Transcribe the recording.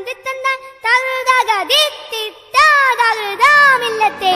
தந்து தந்தான் தகுதாகாதி திட்டாதாகுதாம் இல்லத்தே